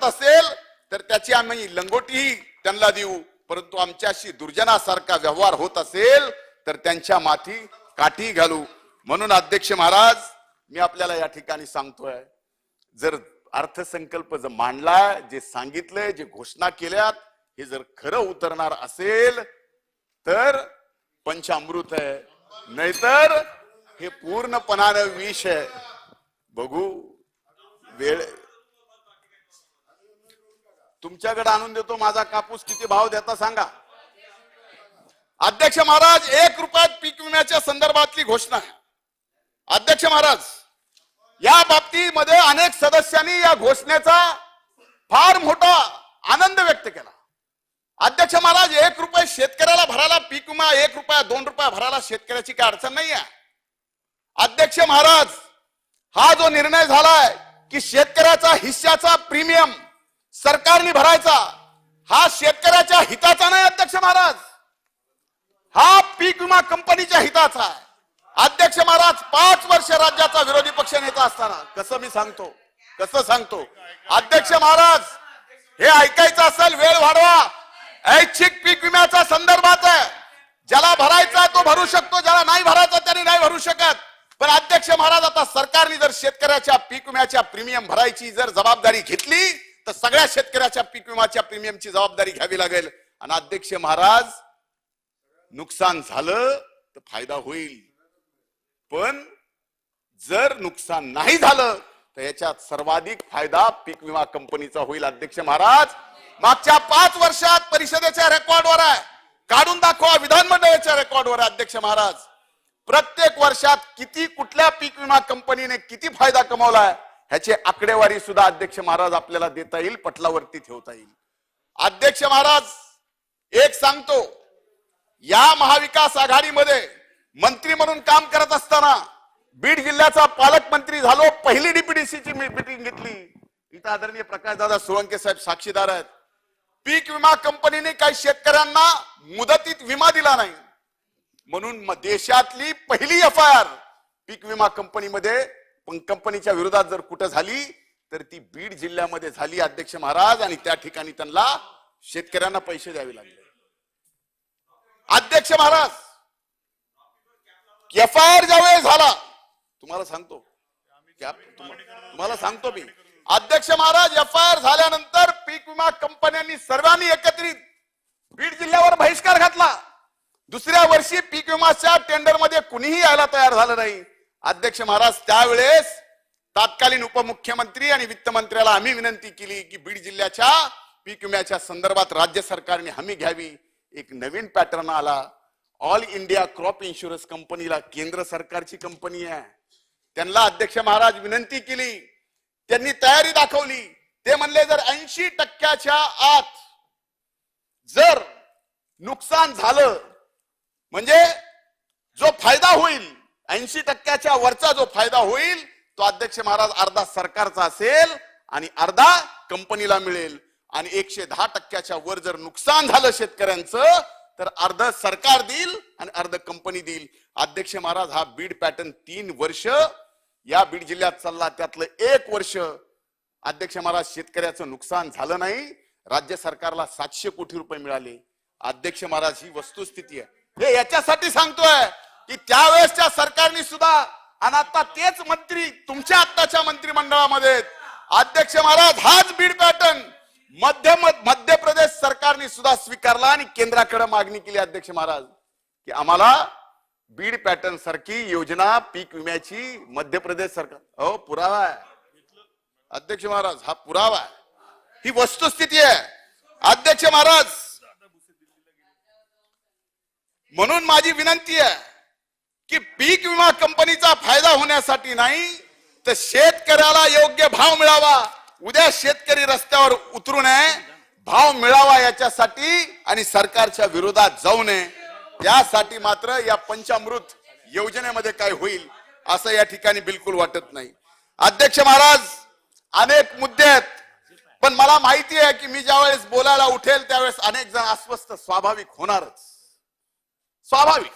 करत असेल तर त्याची आम्ही लंगोटीही त्यांना देऊ. परंतु आमच्याशी दुर्जनासारखा व्यवहार होत असेल तर त्यांच्या माथी काठी घालू. म्हणून अध्यक्ष महाराज मी आपल्याला या ठिकाणी सांगतोय जर अर्थसंकल्प जर मांडला जे सांगितलंय जे घोषणा केल्यात हे जर खरं उतरणार असेल तर पंचामृत आहे. नाहीतर हे पूर्णपणानं विष आहे. बघू वेळ तुमच्याकडे आणून देतो माझा कापूस किती भाव देता सांगा. अध्यक्ष महाराज एक रुपयात पीक विम्याच्या संदर्भातली घोषणा आहे. अध्यक्ष महाराज या बाबतीमध्ये अनेक सदस्यांनी या घोषणेचा फार मोठा आनंद व्यक्त केला. अध्यक्ष महाराज एक रुपये शेतकऱ्याला भरायला पीक विमा एक रुपया दोन रुपया भरायला शेतकऱ्याची काय अडचण नाही आहे अध्यक्ष महाराज हा जो निर्णय झालाय की शेतकऱ्याचा हिश्श्याचा प्रीमियम सरकारने भरायचा. हा शेतकऱ्याच्या हिताचा नाही अध्यक्ष महाराज. हा पीक विमा कंपनीच्या हिताचा आहे. अध्यक्ष महाराज पाच वर्ष राज्याचा विरोधी पक्ष नेता असताना कसं मी सांगतो? कसं सांगतो? अध्यक्ष महाराज हे ऐकायचं असेल वेळ वाढवा. ऐच्छिक पीक विम्याचा संदर्भात आहे. ज्याला भरायचा तो भरू शकतो ज्याला नाही भरायचा त्याने नाही भरू शकत. पण अध्यक्ष महाराज आता सरकारने जर शेतकऱ्याच्या पीक विम्याच्या प्रीमियम भरायची जर जबाबदारी घेतली तर सगळ्या शेतकऱ्याच्या पीक विमाच्या प्रीमियमची जबाबदारी घ्यावी लागेल. आणि अध्यक्ष महाराज नुकसान झालं तर फायदा होईल. पण जर नुकसान नाही झालं तर याच्यात सर्वाधिक फायदा पीक विमा कंपनीचा होईल अध्यक्ष महाराज. मागच्या पाच वर्षात परिषदेच्या रेकॉर्डवर आहे. काढून दाखवा विधानमंडळाच्या रेकॉर्डवर आहे अध्यक्ष महाराज. प्रत्येक वर्षात किती कुठल्या पीक विमा कंपनीने किती फायदा कमावलाय ह्याची आकडेवारी सुद्धा अध्यक्ष महाराज आपल्याला देता येईल पटलावरती ठेवता येईल. अध्यक्ष महाराज एक सांगतो या महाविकास आघाडीमध्ये मंत्री म्हणून काम करत असताना बीड जिल्ह्याचा पालकमंत्री झालो पहिली डीपीडीसीची मीटिंग घेतली. इथं आदरणीय प्रकाशदादा सोळंके साहेब साक्षीदार आहेत. पीक विमा कंपनीने काही शेतकऱ्यांना मुदतीत विमा दिला नाही. म्हणून देशातली पहिली एफ आय आर पीक विमा कंपनीमध्ये पण कंपनीच्या विरोधात जर कुठं झाली तर ती बीड जिल्ह्यामध्ये झाली अध्यक्ष महाराज आणि त्या ठिकाणी त्यांना शेतकऱ्यांना पैसे द्यावे लागले. अध्यक्ष महाराज एफ आय आर ज्यावेळेस झाला तुम्हाला सांगतो. तुम्हाला सांगतो मी. अध्यक्ष महाराज एफ आय आर झाल्यानंतर पीक विमा कंपन्यांनी सर्वांनी एकत्रित बीड जिल्ह्यावर बहिष्कार घातला. दुसऱ्या वर्षी पीक विमाच्या टेंडरमध्ये कुणीही यायला तयार झालं नाही. अध्यक्ष महाराज त्यावेळेस तत्कालीन उपमुख्यमंत्री आणि वित्त मंत्र्याला आम्ही विनंती केली की बीड जिल्ह्याच्या पीक विम्याच्या संदर्भात राज्य सरकारने हमी घ्यावी. एक नवीन पॅटर्न आला. ऑल इंडिया क्रॉप इन्शुरन्स कंपनीला केंद्र सरकारची कंपनी आहे. त्यांना अध्यक्ष महाराज विनंती केली. त्यांनी तयारी दाखवली. ते म्हणले जर ऐंशी टक्क्याच्या आत जर नुकसान झालं म्हणजे जो फायदा होईल ऐंशी टक्क्याच्या वरचा जो फायदा होईल तो अध्यक्ष महाराज अर्धा सरकारचा असेल आणि अर्धा कंपनीला मिळेल. आणि एकशे दहा टक्क्याच्या वर जर नुकसान झालं शेतकऱ्यांचं तर अर्ध सरकार देईल आणि अर्ध कंपनी देईल. अध्यक्ष महाराज हा बीड पॅटर्न तीन वर्ष या बीड जिल्ह्यात चालला. त्यातलं एक वर्ष अध्यक्ष महाराज शेतकऱ्याचं नुकसान झालं नाही. राज्य सरकारला सातशे कोटी रुपये मिळाले. अध्यक्ष महाराज ही वस्तुस्थिती आहे. हे याच्यासाठी सांगतोय की त्यावेळेसच्या सरकारने सुद्धा आणि आता तेच मंत्री तुमच्या आत्ताच्या मंत्रिमंडळामध्ये अध्यक्ष महाराज हाच बीड पॅटर्न. मध्य मध्य प्रदेश सरकारने सुद्धा स्वीकारला आणि केंद्राकडे मागणी केली अध्यक्ष महाराज की आम्हाला बीड पॅटर्न सारखी योजना पीक विम्याची मध्य प्रदेश सरकार हो पुरावा आहे. अध्यक्ष महाराज हा पुरावा आहे. ही वस्तुस्थिती आहे. अध्यक्ष महाराज म्हणून माझी विनंती आहे की पीक विमा कंपनीचा फायदा होण्यासाठी नाही तर शेतकऱ्याला योग्य भाव मिळावा. उद्या शेतकरी रस्त्यावर उतरू नये भाव मिळावा याच्यासाठी आणि सरकारच्या विरोधात जाऊ नये. यासाठी मात्र या पंचामृत योजनेमध्ये काय होईल असं या ठिकाणी बिलकुल वाटत नाही. अध्यक्ष महाराज अनेक मुद्दे आहेत पण मला माहिती आहे की मी ज्यावेळेस बोलायला उठेल त्यावेळेस अनेक जण अस्वस्थ स्वाभाविक होणारच. स्वाभाविक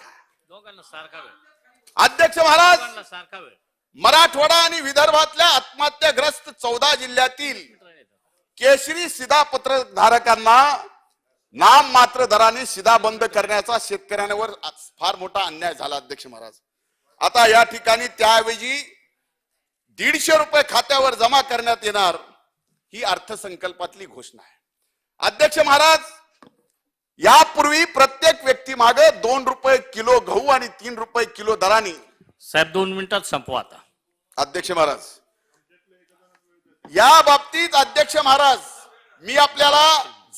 अध्यक्ष महाराज मराठवाडा आणि विदर्भातल्या आत्महत्याग्रस्त चौदा जिल्ह्यातील केशरी शिधापत्र धारकांना नाम मात्र दराने शिधा बंद करण्याचा शेतकऱ्यांवर फार मोठा अन्याय झाला अध्यक्ष महाराज. आता या ठिकाणी त्याऐवजी दीडशे रुपये खात्यावर जमा करण्यात येणार ही अर्थसंकल्पातली घोषणा आहे. अध्यक्ष महाराज यापूर्वी प्रत्येक व्यक्ती मागे दोन रुपये किलो गहू आणि तीन रुपये किलो दराने साहेब दोन मिनिटात संपवा आता. अध्यक्ष महाराज. या बाबतीत अध्यक्ष महाराज मी आपल्याला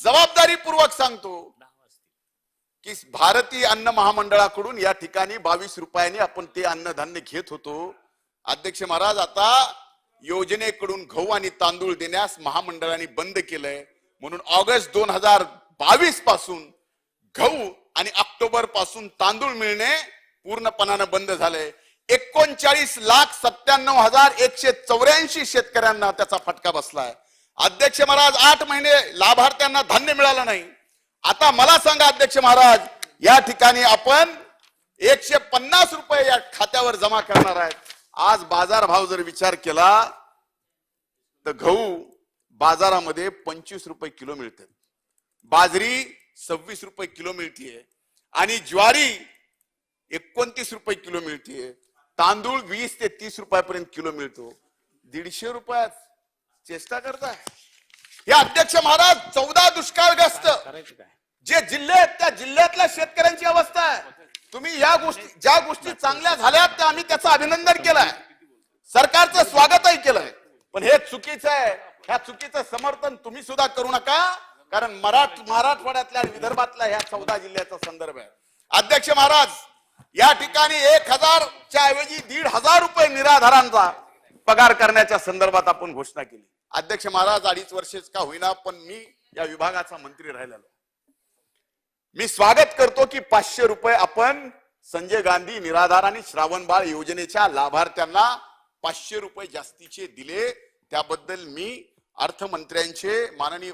जबाबदारीपूर्वक सांगतो की भारतीय अन्न महामंडळाकडून या ठिकाणी बावीस रुपयांनी आपण ते अन्नधान्य घेत होतो. अध्यक्ष महाराज आता योजनेकडून गहू आणि तांदूळ देण्यास महामंडळाने बंद केलंय. म्हणून ऑगस्ट दोन हजार बावीसपासून गहू आणि ऑक्टोबरपासून तांदूळ मिळणे पूर्णपणानं बंद झालंय. एकोणचाळीस लाख सत्त्याण्णव हजार एकशे चौऱ्याऐंशी शेतकऱ्यांना त्याचा फटका बसलाय. अध्यक्ष महाराज आठ महिने लाभार्थ्यांना धान्य मिळालं नाही. आता मला सांगा अध्यक्ष महाराज या ठिकाणी आपण एकशे पन्नास रुपये या खात्यावर जमा करणार आहेत. आज बाजार भाव जर विचार केला तर गहू बाजारामध्ये पंचवीस रुपये किलो मिळतात. बाजरी सव्वीस रुपये किलो मिळतीये आणि ज्वारी एकोणतीस रुपये किलो मिळतीये तांदूळ वीस ते तीस रुपयापर्यंत किलो मिळतो. दीडशे रुपयात चेष्टा करताय. हे अध्यक्ष महाराज चौदा दुष्काळग्रस्त. जे जिल्हे आहेत त्या जिल्ह्यातल्या शेतकऱ्यांची अवस्था आहे. तुम्ही या गोष्टी ज्या गोष्टी चांगल्या झाल्यात त्या आम्ही त्याचं अभिनंदन केलंय. सरकारचं स्वागतही केलंय. पण हे चुकीचं आहे. ह्या चुकीचं समर्थन तुम्ही सुद्धा करू नका. कारण मराठ मराठवाड्यातल्या आणि विदर्भातल्या ह्या चौदा जिल्ह्याचा संदर्भ आहे. अध्यक्ष महाराज या ठिकाणी एक हजारच्या ऐवजी दीड हजार रुपये निराधारांचा पगार करण्याच्या संदर्भात आपण घोषणा केली. अध्यक्ष महाराज अडीच वर्षेच का होईना पण मी या विभागाचा मंत्री राहिलेलो. मी स्वागत करतो की पाचशे रुपये आपण संजय गांधी निराधार आणि श्रावण बाळ योजनेच्या लाभार्थ्यांना पाचशे रुपये जास्तीचे दिले. त्याबद्दल मी अर्थमंत्र्यांचे माननीय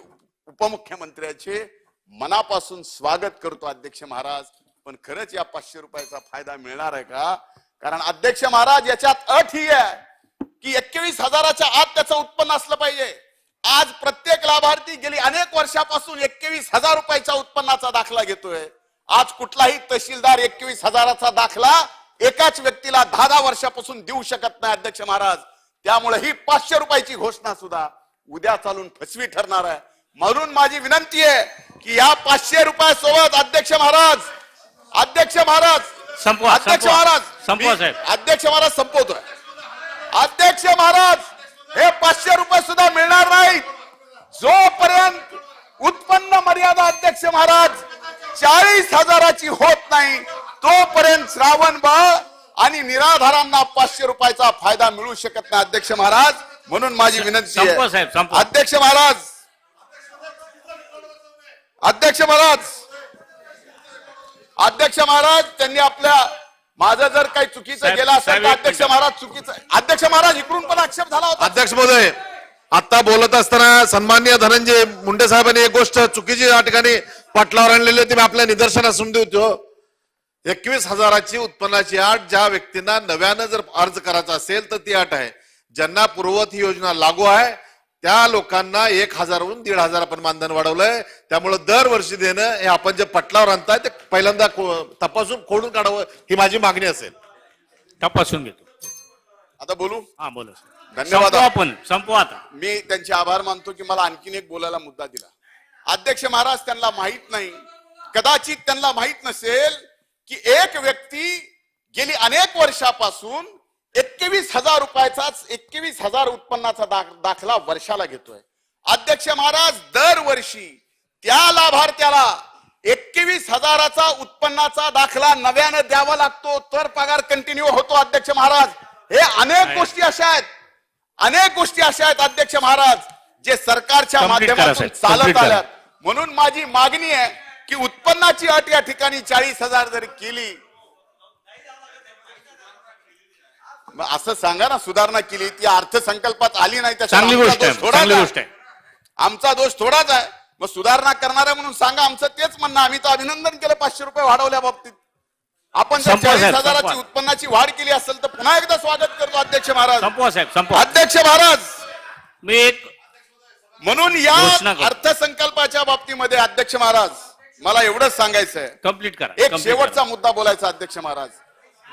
उपमुख्यमंत्र्यांचे मनापासून स्वागत करतो अध्यक्ष महाराज. पण खरंच या पाचशे रुपयाचा फायदा मिळणार आहे का? कारण अध्यक्ष महाराज याच्यात अट ही आहे की एकवीस हजाराच्या आत त्याचं उत्पन्न असलं पाहिजे. आज प्रत्येक लाभार्थी गेली अनेक वर्षापासून एकवीस हजार रुपयाच्या उत्पन्नाचा दाखला घेतोय. आज कुठलाही तहसीलदार एकवीस हजाराचा दाखला एकाच व्यक्तीला दहा दहा वर्षापासून देऊ शकत नाही अध्यक्ष महाराज. त्यामुळे ही पाचशे रुपयाची घोषणा सुद्धा उद्या चालून फसवी ठरणार आहे. म्हणून माझी विनंती आहे की या पाचशे रुपयासोबत अध्यक्ष महाराज अध्यक्ष महाराज संपवा, अध्यक्ष. महाराज संपवा, मी- साहेब. अध्यक्ष महाराज संपवतोय अध्यक्ष महाराज हे पाचशे रुपये सुद्धा मिळणार नाहीत जोपर्यंत उत्पन्न मर्यादा अध्यक्ष महाराज चाळीस हजाराची होत नाही तोपर्यंत श्रावण बाळ आणि निराधारांना पाचशे रुपयाचा फायदा मिळू शकत नाही अध्यक्ष महाराज म्हणून माझी विनंती आहे. अध्यक्ष महाराज अध्यक्ष महाराज अध्यक्ष महाराज त्यांनी आपल्या माझं जर काही चुकीचं गेलं असेल तर अध्यक्ष. महाराज चुकीचं अध्यक्ष महाराज इकडून पण आक्षेप झाला होता अध्यक्ष महोदय आता बोलत असताना सन्मान्य धनंजय मुंडे साहेबांनी एक गोष्ट चुकीची या ठिकाणी पाटलावर आणलेली होती मी आपल्या निदर्शनास समजू होतो एकवीस हजाराची उत्पन्नाची अट ज्या व्यक्तींना नव्यानं जर अर्ज करायचा असेल तर ती अट आहे ज्यांना पूर्ववत ही योजना लागू आहे त्या लोकांना एक हजारवरून दीड हजार आपण मानधन वाढवलंय. त्यामुळे दरवर्षी देणं हे आपण जे पटलावर आणताय ते पहिल्यांदा तपासून खोडून काढावं ही माझी मागणी असेल. तपासून घेतो. आता बोलू? हा बोला. धन्यवाद. आपण संपवा आता. मी त्यांचे आभार मानतो की मला आणखीन एक बोलायला मुद्दा दिला. अध्यक्ष महाराज त्यांना माहीत नाही. कदाचित त्यांना माहीत नसेल की एक व्यक्ती गेली अनेक वर्षापासून एकवीस हजार रुपयाचाच एकवीस हजार उत्पन्नाचा दाख- दाखला वर्षाला घेतोय. अध्यक्ष महाराज दरवर्षी त्या लाभार्थ्याला एकवीस हजाराचा उत्पन्नाचा दाखला नव्यानं द्यावा लागतो तर पगार कंटिन्यू होतो अध्यक्ष महाराज. हे अनेक गोष्टी अशा आहेत. अनेक गोष्टी अशा आहेत अध्यक्ष महाराज जे सरकारच्या माध्यमातून. चालत. आल्यात. म्हणून माझी मागणी आहे की उत्पन्नाची अट या ठिकाणी चाळीस हजार जर केली मग असं सांगा ना सुधारणा केली ती अर्थसंकल्पात आली नाही चांगली आमचा गोष्ट आहे दोष थोडाच चांगली आहे. गोष्ट आहे. आमचा दोष थोडाच आहे. मग सुधारणा करणाऱ्या म्हणून सांगा आमचं तेच म्हणणं आम्ही तर अभिनंदन केलं पाचशे रुपये वाढवल्या बाबतीत. आपण जर संपवा चाळीस साहेब, हजाराची संपवा. उत्पन्नाची वाढ केली असेल तर पुन्हा एकदा स्वागत करतो अध्यक्ष महाराज. संपवा साहेब संपवा. अध्यक्ष महाराज. मी एक म्हणून या घोषणा करू. अर्थसंकल्पाच्या बाबतीमध्ये अध्यक्ष महाराज मला एवढंच सांगायचं आहे कंप्लीट करा एक complete शेवटचा. मुद्दा बोलायचा अध्यक्ष महाराज.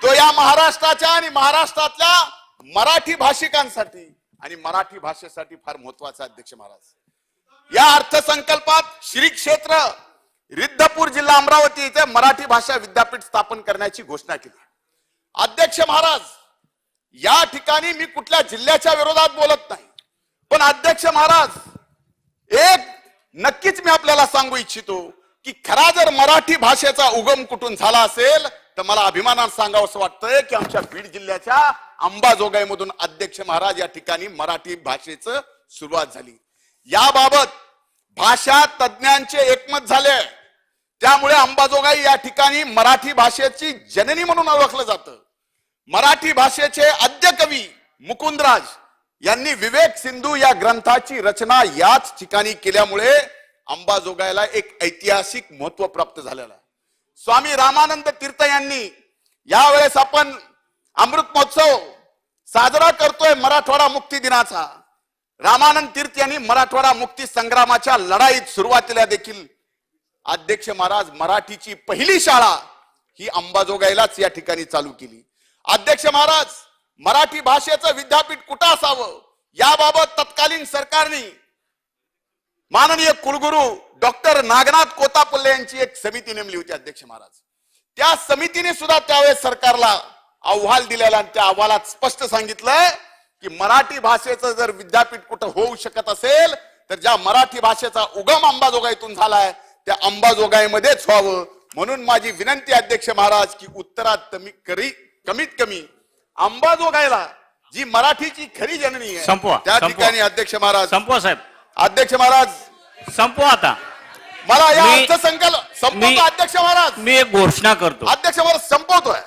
तो या महाराष्ट्राच्या आणि महाराष्ट्रातल्या मराठी भाषिकांसाठी आणि मराठी भाषेसाठी फार महत्त्वाचा अध्यक्ष महाराज. या अर्थसंकल्पात श्री क्षेत्र रिद्धपूर जिल्हा अमरावती इथे मराठी भाषा विद्यापीठ स्थापन करण्याची घोषणा केली. अध्यक्ष महाराज या ठिकाणी मी कुठल्या जिल्ह्याच्या विरोधात बोलत नाही पण अध्यक्ष महाराज एक नक्कीच मी आपल्याला सांगू इच्छितो की खरा जर मराठी भाषेचा उगम कुठून झाला असेल तर मला अभिमानानं सांगावं असं वाटतंय की आमच्या बीड जिल्ह्याच्या अंबाजोगाईमधून अध्यक्ष महाराज या ठिकाणी मराठी भाषेचं सुरुवात झाली. याबाबत भाषा तज्ज्ञांचे एकमत झाले. त्यामुळे अंबाजोगाई या ठिकाणी मराठी भाषेची जननी म्हणून ओळखलं जातं. मराठी भाषेचे आद्य कवी मुकुंदराज यांनी विवेक सिंधू या ग्रंथाची रचना याच ठिकाणी केल्यामुळे अंबाजोगाईला एक ऐतिहासिक महत्त्व प्राप्त झालेलं आहे. स्वामी रामानंद तीर्थ यांनी यावेळेस आपण अमृत महोत्सव साजरा करतोय मराठवाडा मुक्ती दिनाचा. रामानंद तीर्थ यांनी मराठवाडा मुक्ती संग्रामाच्या लढाईत सुरुवातीला देखील अध्यक्ष महाराज मराठीची पहिली शाळा ही अंबाजोगाईलाच या ठिकाणी चालू केली. अध्यक्ष महाराज मराठी भाषेचं विद्यापीठ कुठं असावं? याबाबत तत्कालीन सरकारने माननीय कुलगुरू डॉक्टर नागनाथ कोतापल्ले यांची एक समिती नेमली होती अध्यक्ष महाराज. त्या समितीने सुद्धा त्यावेळेस सरकारला अहवाल दिलेला आणि त्या अहवालात स्पष्ट सांगितलंय की मराठी भाषेचं जर विद्यापीठ कुठं होऊ शकत असेल तर ज्या मराठी भाषेचा उगम अंबाजोगाईतून झालाय त्या अंबाजोगाईमध्येच व्हावं. म्हणून माझी विनंती अध्यक्ष महाराज की उत्तरात कमी करी कमीत कमी अंबाजोगाईला जी मराठीची खरी जननी आहे त्या. ठिकाणी अध्यक्ष महाराज. संपवा साहेब. अध्यक्ष महाराज. संपवा आता. मला या मी- अर्थसंकल्प मी- संपवतो अध्यक्ष महाराज. मी एक घोषणा करतो. अध्यक्ष महाराज संपवतोय.